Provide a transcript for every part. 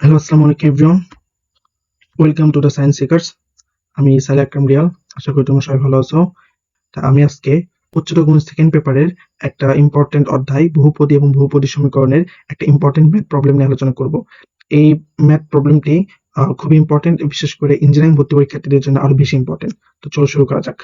Hello আসসালামু আলাইকুম everyone welcome to the science seekers আমি সালে আকরাম রিয়াল। আশা করি তোমরা সবাই ভালো আছো। তা আমি আজকে উচ্চতর গণিত সেকেন্ড পেপারের একটা ইম্পর্টেন্ট অধ্যায়, বহুপদী এবং বহুপদী সমীকরণের একটা ইম্পর্টেন্ট ম্যাথ প্রবলেম নিয়ে আলোচনা করব। এই ম্যাথ প্রবলেমটি খুবই ইম্পর্টেন্ট বিশেষ করে ইঞ্জিনিয়ারিং ভর্তি পরীক্ষার্থীদের জন্য আরও বেশি ইম্পর্টেন্ট তো চলো শুরু করা যাক।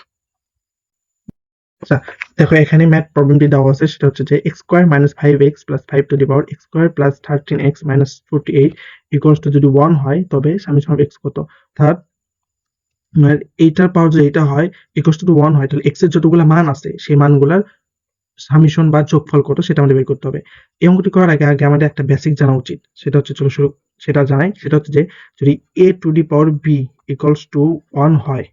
আচ্ছা দেখো এখানে ম্যাথ প্রবলেমটি দেওয়া আছে, সেটা হচ্ছে যে X square minus five X plus five to the power X square plus thirteen X minus forty eight equals to যদি ওয়ান হয়, তবে সামনে সব এক্স কত? অর্থাৎ মানে এইটার পাওয়ার যদি এটা হয় ইকুয়ালস টু ওয়ান হয়, তাহলে এক্সের যতগুলো মান আছে, সেই মানগুলার সামিশন বা যোগফল কত, সেটা আমাদের বের করতে হবে। এই অঙ্কটি করার আগে আগে আমাদের একটা বেসিক জানা উচিত। সেটা হচ্ছে, চলো শুরু সেটা জানাই। সেটা হচ্ছে যে, যদি A to the power B equals to one হয়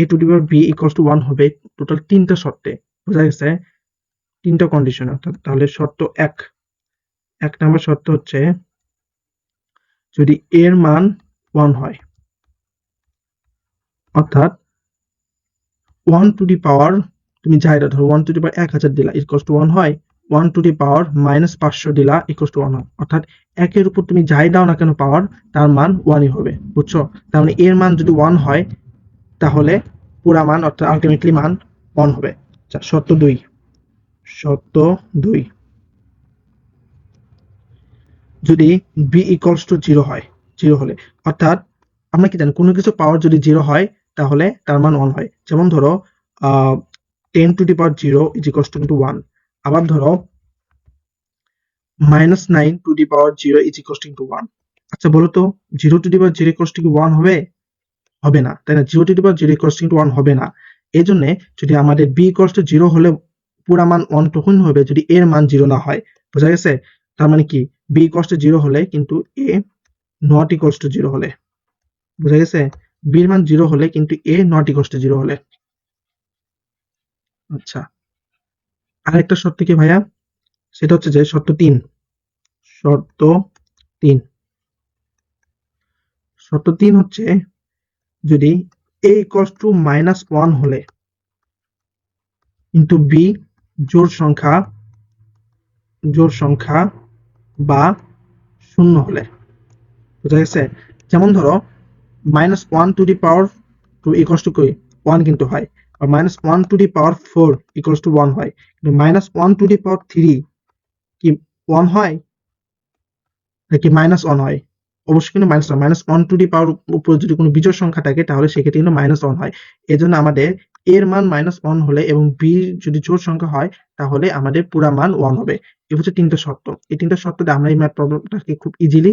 A to power B equals to one হবে টোটাল তিনটা শর্তে। বোঝা গেছে? তিনটা কন্ডিশন অর্থাৎ তাহলে শর্ত এক। এক নম্বর শর্ত হচ্ছে যদি এর মান ওয়ান হয়, অর্থাৎ ওয়ান টু দি পাওয়ার তুমি যাই ধরো ওয়ান টু দি পাওয়ার এক হাজার দিলা ইকুয়ালস টু ওয়ান হয় one to the power minus পাঁচশো দিলা ইকুয়ালস টু ওয়ান হয়। অর্থাৎ একের উপর তুমি যাই দাও না কেন পাওয়ার তার মান ওয়ানই হবে, বুঝছ? তার মানে এর মান যদি ওয়ান হয়, তাহলে পুরা মান, অর্থাৎ আলটিমেটলি মান ওয়ান হবে। আচ্ছা শর্ত দুই। শর্ত দুই। যদি বি ইকুয়ালস টু জিরো হয় জিরো হলে, অর্থাৎ আমরা কি জানি, কোনো কিছু পাওয়ার যদি জিরো হয়, তাহলে তার মান ওয়ান হয়। যেমন ধরো ten to the power zero is equals to one আবার ধরো minus nine to the power zero is equals to one আচ্ছা বলো তো zero to the power zero equals to one হবে? হবে না। তাই না? Zero to power zero equals to one হবে না। এই জন্য যদি আমাদের বি ইকুয়ালস টু জিরো হলে পুরা মান ওয়ান তখন হবে, যদি এর মান জিরো না হয়। বোঝা গেছে? তার মানে কি? বি ইকুয়ালস টু জিরো হলে কিন্তু A not equals to zero হলে। বোঝা গেছে? বির মান জিরো হলে কিন্তু A not equals to zero হলে। আচ্ছা। আরেকটা শর্ত কি ভাইয়া? সেটা হচ্ছে যে শর্ত তিন। শর্ত তিন। শর্ত তিন হচ্ছে যদি A equals to minus one হলে কিন্তু বি জোর সংখ্যা জোর সংখ্যা বা শূন্য হলে। বোঝা গেছে? যেমন ধরো minus one to the power two equals to one কিন্তু হয়। আর minus one to the power four equals to one হয়। কিন্তু minus one to the power three কি ওয়ান হয়? নাকি মাইনাস ওয়ান হয়? অবশ্যই কিন্তু minus one minus one to the power উপরে যদি কোনো বিজোড় সংখ্যা থাকে, তাহলে সেক্ষেত্রে কিন্তু মাইনাস ওয়ান হয়। এই জন্য আমাদের এর মান মাইনাস ওয়ান হলে এবং বি যদি জোড় সংখ্যা হয়, তাহলে আমাদের পুরা মান ওয়ান হবে। এই হচ্ছে তিনটা শর্ত। এই তিনটা শর্ততে আমরা এই ম্যাথ প্রবলেমটাকে খুব ইজিলি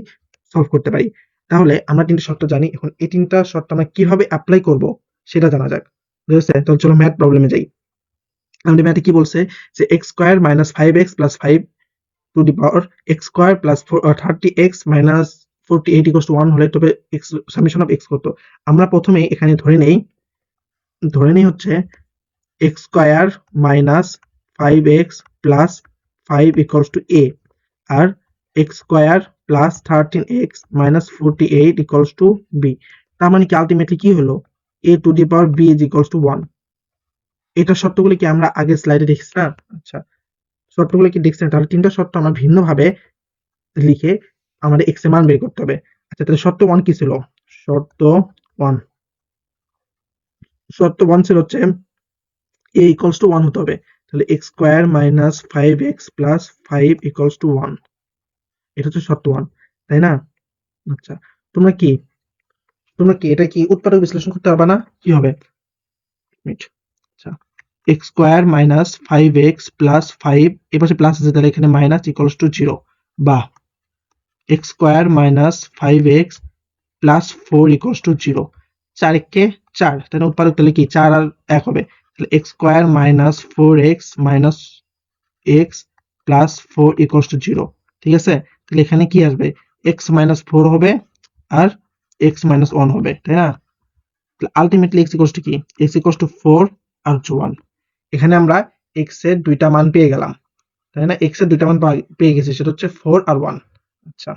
সলভ করতে পারি। তাহলে আমরা তিনটা শর্ত জানি। এখন এই তিনটা শর্ত আমরা কীভাবে অ্যাপ্লাই করব, সেটা জানা যাক। বুঝেছে তাহলে চলো ম্যাথ প্রবলেমে যাই। আমাদের ম্যাথে কি বলছে? যে x square minus five x plus five to the power x square plus thirty x minus forty eight equals to one হলে তবে এক্স সামেশন অফ এক্স কত? আমরা প্রথমে এখানে ধরে নেই ধরে নেই হচ্ছে x square minus five x plus five equals to a R x square plus thirteen x minus forty eight equals to b তার মানে কি আলটিমেটলি কি হলো? A to the power b is equals to one এটা শর্তগুলি কি আমরা আগে স্লাইডে দেখছি না আচ্ছা শর্তগুলি কি দেখছেন? তাহলে তিনটা শর্ত আমরা ভিন্নভাবে লিখে আমাদের এক্সের মান বের করতে হবে। আচ্ছা তাহলে শর্ত ওয়ান কি ছিল? শর্ত ওয়ান শর্ত ওয়ান ছিল হচ্ছে এ ইকুয়ালস টু ওয়ান হতে হবে। তাহলে x square minus five x plus five equals to one এটা হচ্ছে শর্ত ওয়ান তাই না? আচ্ছা তোমরা কি? তোমরা কি? এটা কি উৎপাদক বিশ্লেষণ করতে পারবা না? কি হবে? আচ্ছা x square minus five x plus five এপাশে প্লাস আছে, তাহলে এখানে মাইনাস ইকুয়ালস টু জিরো বা x square minus five x plus four equals to zero চার একে চার, তাহলে উৎপাদক তাহলে কি? চার আর এক হবে। তাহলে x square minus four x minus x plus four equals to zero ঠিক আছে? তাহলে এখানে কি আসবে? এক্স মাইনাস ফোর হবে আর এক্স মাইনাস ওয়ান হবে, তাই না? আলটিমেটলি এক্স ইকুয়ালস টু কি? এক্স ইকুয়ালস টু ফোর আর হচ্ছে ওয়ান এখানে আমরা এক্সের দুইটা মান পেয়ে গেলাম। তাই না? এক্সের দুইটা মান পেয়ে গেছি, সেটা হচ্ছে ফোর আর ওয়ান আচ্ছা।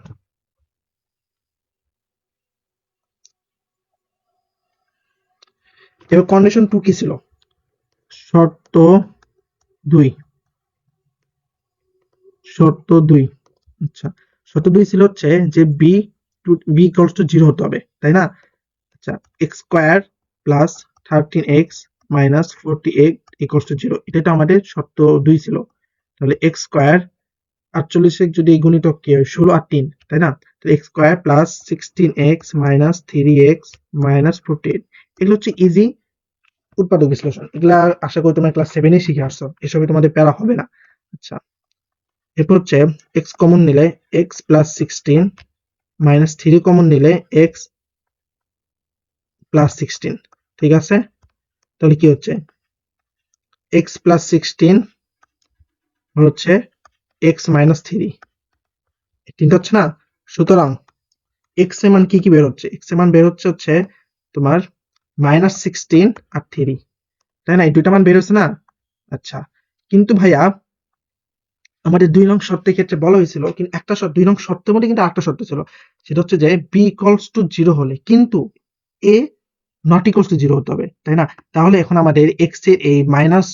এবার কন্ডিশন টু কি ছিল? শর্ত দুই। শর্ত দুই। আচ্ছা শর্ত দুই ছিল হচ্ছে যে b to b equals to zero হতে হবে, তাই না? আচ্ছা x square plus thirteen x minus forty eight equals to zero এটা আমাদের শর্ত দুই ছিল। তাহলে এক্স স্কোয়ার আটচল্লিশে যদি এই গুণিতক কি হয়, ষোলো আর তিন, তাই না? তো x square plus sixteen x minus three x minus forty eight এগুলো হচ্ছে ইজি উৎপাদক বিশ্লেষণ। এগুলা আশা করি তোমরা ক্লাস সেভেনে শিখে আসছো। এসবে তোমাদের প্যারা হবে না। আচ্ছা এরপর হচ্ছে এক্স কমন নিলে x plus sixteen minus three common নিলে এক্স প্লাস সিক্সটিন ঠিক আছে? তাহলে কি হচ্ছে? এক্স প্লাস সিক্সটিন হচ্ছে এক্স মাইনাস থ্রি তিনটা হচ্ছে না? সুতরাং এক্সের মান কি কি বের হচ্ছে? এক্সের মান বের হচ্ছে হচ্ছে তোমার মাইনাস সিক্সটিন আর থ্রি তাই না? এই দুইটা মান বের হচ্ছে না? আচ্ছা কিন্তু ভাইয়া আমাদের দুই নং শর্তের ক্ষেত্রে বলা হয়েছিল, কিন্তু একটা শর্ত, দুই নং শর্তের মধ্যে কিন্তু একটা শর্ত ছিল, সেটা হচ্ছে যে বি ইকলস টু জিরো হলে কিন্তু a not equals to zero হতে হবে, তাই না? তাহলে এখন আমাদের এক্সের এই মাইনাস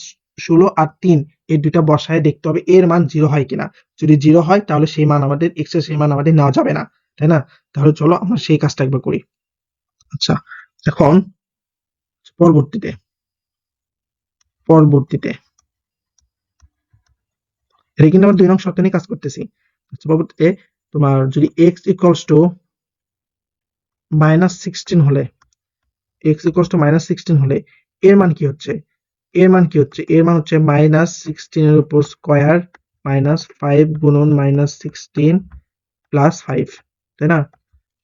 ষোলো আর তিন এই দুইটা বসায় দেখতে হবে এর মান জিরো হয় কিনা। যদি জিরো হয়, তাহলে সেই মান আমাদের এক্সের সেই মান আমাদের নেওয়া যাবে না, তাই না? তাহলে চলো আমরা সেই কাজটা একবার করি। আচ্ছা এখন পরবর্তীতে পরবর্তীতে, এটা কিন্তু আমরা দুই নং শর্ত নিয়ে কাজ করতেছি। আচ্ছা পরবর্তীতে তোমার যদি x equals to minus sixteen হলে x equals to minus sixteen হলে, এর মান কি হচ্ছে? এর মান কি হচ্ছে? এর মান হচ্ছে মাইনাস সিক্সটিনের উপর স্কোয়ার মাইনাস ফাইভ গুণন মাইনাস সিক্সটিন প্লাস ফাইভ তাই না?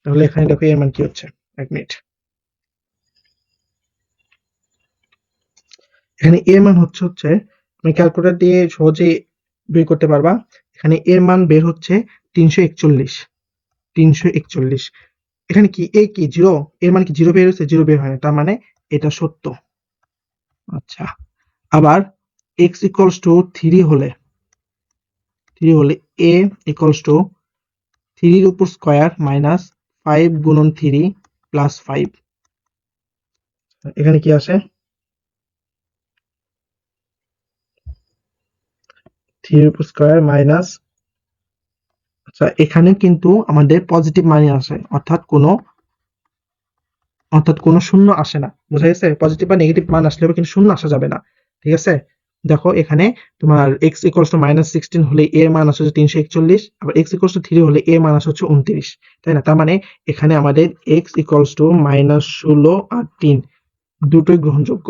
তাহলে এখানে দেখো এর মান কি হচ্ছে? এক মিনিট এখানে এর মান হচ্ছে হচ্ছে, তুমি ক্যালকুলেটর দিয়ে সহজেই বের করতে পারবা। এখানে এর মান বের হচ্ছে তিনশো একচল্লিশ তিনশো একচল্লিশ। এখানে কি এ কি? জিরো এর মান কি? জিরো বের হচ্ছে জিরো বের হয় না। তার মানে এটা সত্য। আচ্ছা। আবার এক্স ইকুয়ালস টু থ্রি হলে থ্রি হলে এ ইকুয়ালস টু থ্রির উপর স্কোয়ার মাইনাস ফাইভ গুণন থ্রি প্লাস ফাইভ এখানে কি আসে? থ্রির উপর স্কোয়ার মাইনাস আচ্ছা এখানে কিন্তু আমাদের পজিটিভ মানই আসে, অর্থাৎ কোনো অর্থাৎ কোনো শূন্য আসে না। বোঝা গেছে? পজিটিভ বা নেগেটিভ মান আসলেও কিন্তু শূন্য আসা যাবে না। ঠিক আছে? দেখো এখানে তোমার x equals to minus sixteen হলে এর মান আসে হচ্ছে তিনশো একচল্লিশ, আবার এক্স ইকুয়ালস টু থ্রি হলে এ মান আসে হচ্ছে উনত্রিশ। তাই না? তার মানে এখানে আমাদের এক্স ইকুয়ালস টু মাইনাস ষোলো আর তিন দুটোই গ্রহণযোগ্য।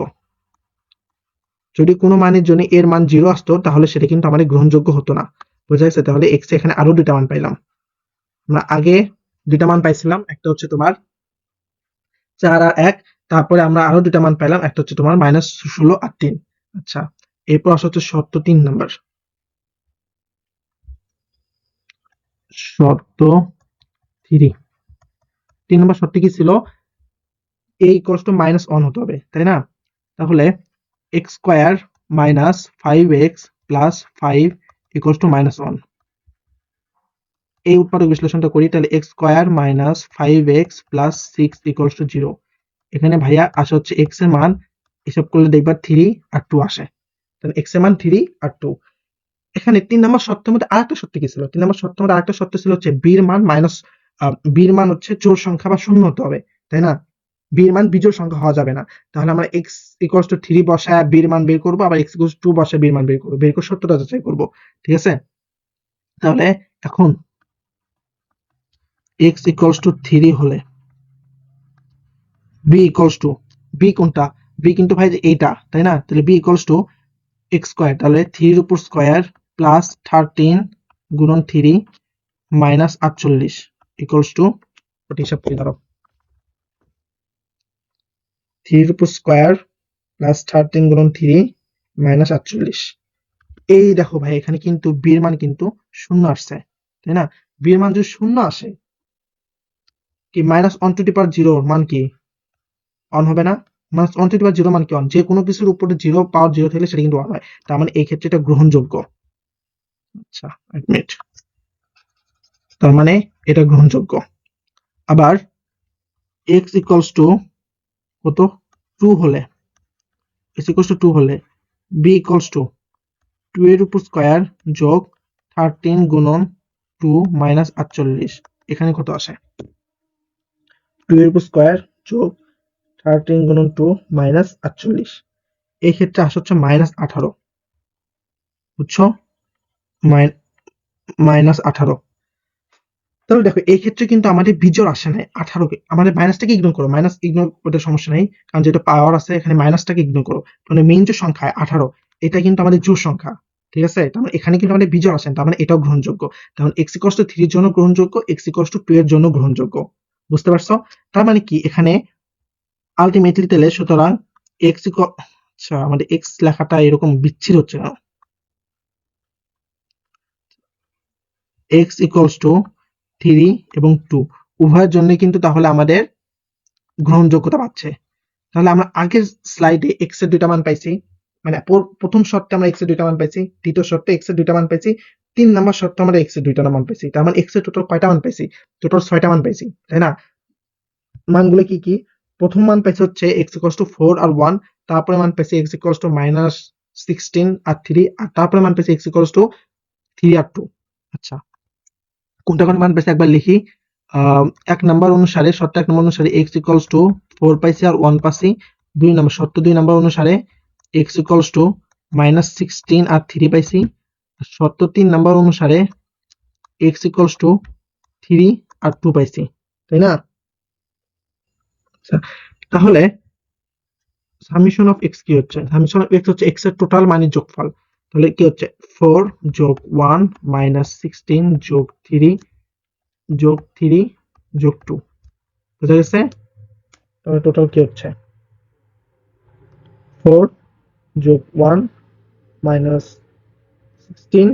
যদি কোনো মানের জন্য এর মান জিরো আসতো, তাহলে সেটা কিন্তু আমাদের গ্রহণযোগ্য হতো না। বোঝা গেছে? তাহলে এক্স এখানে আরও দুটা মান পাইলাম। আমরা আগে দুটা মান পাইছিলাম। একটা হচ্ছে তোমার চার আর এক, তারপরে আমরা আরও দুইটা মান পাইলাম, একটা হচ্ছে তোমার মাইনাস ষোলো আর তিন। আচ্ছা এরপর আসা হচ্ছে শর্ত তিন নাম্বার শর্ত থ্রি তিন নম্বর শর্ত কি ছিল? A equals to minus one হতে হবে, তাই না? তাহলে x square minus five x plus five equals to minus one এই উৎপাদক বিশ্লেষণটা করি, তাহলে x square minus five x plus six equals to zero এখানে ভাইয়া আসা হচ্ছে এক্সের মান, হিসাব করলে দেখবা থ্রি আর টু আসে। তাহলে এক্সের মান থ্রি আর টু এখানে তিন নম্বর শর্তের মধ্যে আরেকটা শর্ত কি ছিল? তিন নম্বর শর্তের মধ্যে আরেকটা শর্ত ছিল হচ্ছে বির মান মাইনাস বির মান হচ্ছে জোর সংখ্যা বা শূন্য হতে হবে, তাই না? বির মান বিজোড় সংখ্যা হওয়া যাবে না। তাহলে আমরা এক্স ইকুয়ালস টু থ্রি বসায় বির মান বের করব, আবার এক্স ইকুয়ালস টু বসায় বির মান বের করব। বের করে সত্যটা যাচাই করব। ঠিক আছে? তাহলে এখন এক্স ইকুয়ালস টু থ্রি হলে। বি ইকুয়ালস টু বি কোনটা? বি কিন্তু ভাই এইটা, তাই না? তাহলে b equals to x square তাহলে থ্রির উপর স্কোয়ার প্লাস থার্টিন গুণন থ্রি মাইনাস আটচল্লিশ ইকুয়ালস টু ওটি করে দাঁড়াও। থ্রির উপর স্কোয়ার প্লাস থার্টিন গুণন থ্রি মাইনাস আটচল্লিশ। এই দেখো ভাই, এখানে কিন্তু বির মান কিন্তু শূন্য আসছে, তাই না? বির মান যদি শূন্য আসে কি minus one two per zero মান কি? অন হবে না? Minus one two per zero মান কি অন যে কোনো কিছুর উপরে জিরো পাওয়ার জিরো থাকলে সেটা কিন্তু অন হয়। তার মানে এই ক্ষেত্রে এটা গ্রহণযোগ্য। আচ্ছা এক মিনিট তার মানে এটা গ্রহণযোগ্য। আবার এক্স ইকুয়ালস টু কত? টু হলে। X equals to two two. B equals to two এর উপর স্কোয়ার যোগ থার্টিন গুণন টু মাইনাস আটচল্লিশ। এখানে কত আসে? টু এর যোগ থার্টিন গুণন মাইনাস আটচল্লিশ। এই ক্ষেত্রে আসে হচ্ছে মাইনাস আঠারো। বুঝছ? মাইনাস আঠারো। তাহলে দেখো, এই ক্ষেত্রে কিন্তু আমাদের আসে নাই আমাদের মাইনাসটাকে ইগনোর করো। মাইনাস ইগনোর সমস্যা নেই, কারণ যেটা পাওয়ার আছে, এখানে মাইনাসটাকে ইগনোর করো। মানে মেইন যে সংখ্যা, আঠারো, এটা কিন্তু আমাদের জোড় সংখ্যা। ঠিক আছে? তার মানে এখানে কিন্তু আমাদের বিজোড় আসেন তার মানে এটাও গ্রহণযোগ্য। তেমন এক্স ইকস টু জন্য গ্রহণযোগ্য এক্স ইকস টু টু এর জন্য গ্রহণযোগ্য। বুঝতে পারছ? তার মানে কি? এখানে আলটিমেটলি তাহলে সুতরাং এক্স আচ্ছা আমাদের এক্স লেখাটা এরকম বিচ্ছিন্ন হচ্ছে না। এক্স ইকুয়ালস টু থ্রি এবং টু উভয়ের জন্য কিন্তু তাহলে আমাদের গ্রহণযোগ্যতা পাচ্ছে। তাহলে আমরা আগের স্লাইডে এক্সের দুইটা মান পাইছি। মানে পর- প্রথম শর্তে আমরা এক্সের দুইটা মান পাইছি, দ্বিতীয় শর্তে এক্সের দুইটা মান পাইছি, তিন নাম্বার শর্তে আমরা এক্সের দুইটা মান পাইছি, তার মানে এক্সের টোটাল কয়টা মান পাইছি? টোটাল ছয়টা মান পাইছি, তাই না? মানগুলো কি কি? প্রথম মান পাইছে হচ্ছে এক্স ইকুয়ালস টু ফোর আর ওয়ান তারপরে মান পাইছি x equals to minus sixteen R three আর তারপরে মান পাইছি এক্স ইকুয়ালস টু থ্রি আর টু আচ্ছা। কোনটা কোন মান পাইছে একবার লিখি? এক নাম্বার অনুসারে, শর্ত এক নম্বর অনুসারে এক্স ইকুয়ালস টু ফোর পাইছি আর ওয়ান পাইছি, দুই নম্বর, শর্ত দুই নম্বর অনুসারে x equals to minus sixteen R three পাইছি। শর্ত তিন নাম্বার অনুসারে এক্স ইকুয়ালস টু থ্রি আর টু পাইছি, তাই না? তাহলে সামিশন অফ এক্স কি হচ্ছে? সামিশন অফ এক্স হচ্ছে এর টোটাল মানের যোগফল। তাহলে কি হচ্ছে? ফোর যোগ ওয়ান মাইনাস সিক্সটিন যোগ থ্রি যোগ থ্রি যোগ টু বুঝা গেছে? তাহলে টোটাল কি হচ্ছে? ফোর যোগ one minus sixteen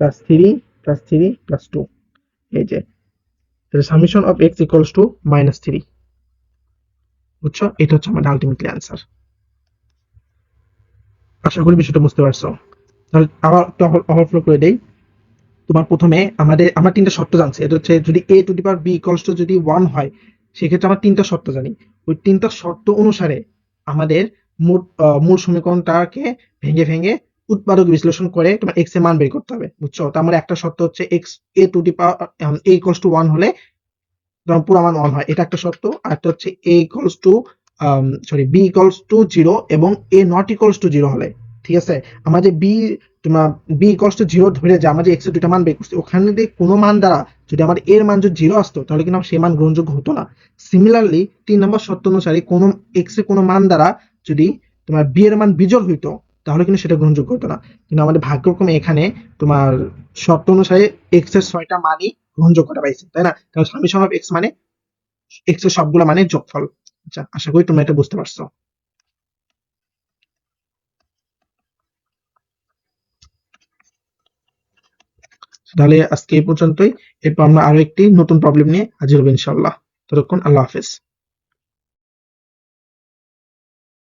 plus three plus three plus two এই যে summation of x equals to minus three বুঝছ? এটা হচ্ছে আমাদের আলটিমেটলি অ্যান্সার আশা করি বিষয়টা বুঝতে পারছ। তাহলে আবার ওভারফ্লো করে দেই। তোমার প্রথমে আমাদের, আমরা তিনটা শর্ত জানছি। এটা হচ্ছে যদি a to the power b equals to যদি ওয়ান হয়, সেক্ষেত্রে আমরা তিনটা শর্ত জানি। ওই তিনটা শর্ত অনুসারে আমাদের মূল সমীকরণটাকে ভেঙে ভেঙে উৎপাদক বিশ্লেষণ করে তোমার এক্সের মান বের করতে হবে, বুঝছ? তার মানে একটা শর্ত হচ্ছে x a to the power a equals to one হলে ধরুন পুরো মান ওয়ান হয়, এটা একটা শর্ত। আর একটা হচ্ছে a equals to sorry b equals to zero এবং a not equals to zero হলে, ঠিক আছে? আমাদের বি তোমার বি ইকুয়ালস টু জিরো ধরে যে আমাদের এক্সের দুইটা মান বের করছি, ওখানে যদি কোনো মান দ্বারা যদি আমার এর মান যদি জিরো আসতো, তাহলে কিন্তু আমার সেই মান গ্রহণযোগ্য হতো না। সিমিলারলি তিন নম্বর শর্ত অনুসারে কোনো এক্সের কোনো মান দ্বারা যদি তোমার বি এর মান বিজোড় হইতো, তাহলে কিন্তু সেটা গ্রহণযোগ্য হতো না। কিন্তু আমাদের ভাগ্যক্রমে এখানে তোমার শর্ত অনুসারে এক্সের ছয়টা মানই গ্রহণযোগ্যতা পাইছে, তাই না? তাহলে সামিশন অফ এক্স মানে এক্সের সবগুলো মানে যোগফল। আচ্ছা আশা করি তোমরা এটা বুঝতে পারছ। তাহলে আজকে এই পর্যন্তই। এরপর আমরা আরও একটি নতুন প্রবলেম নিয়ে হাজির হব ইনশাআল্লাহ। ততক্ষণ আল্লাহ হাফেজ।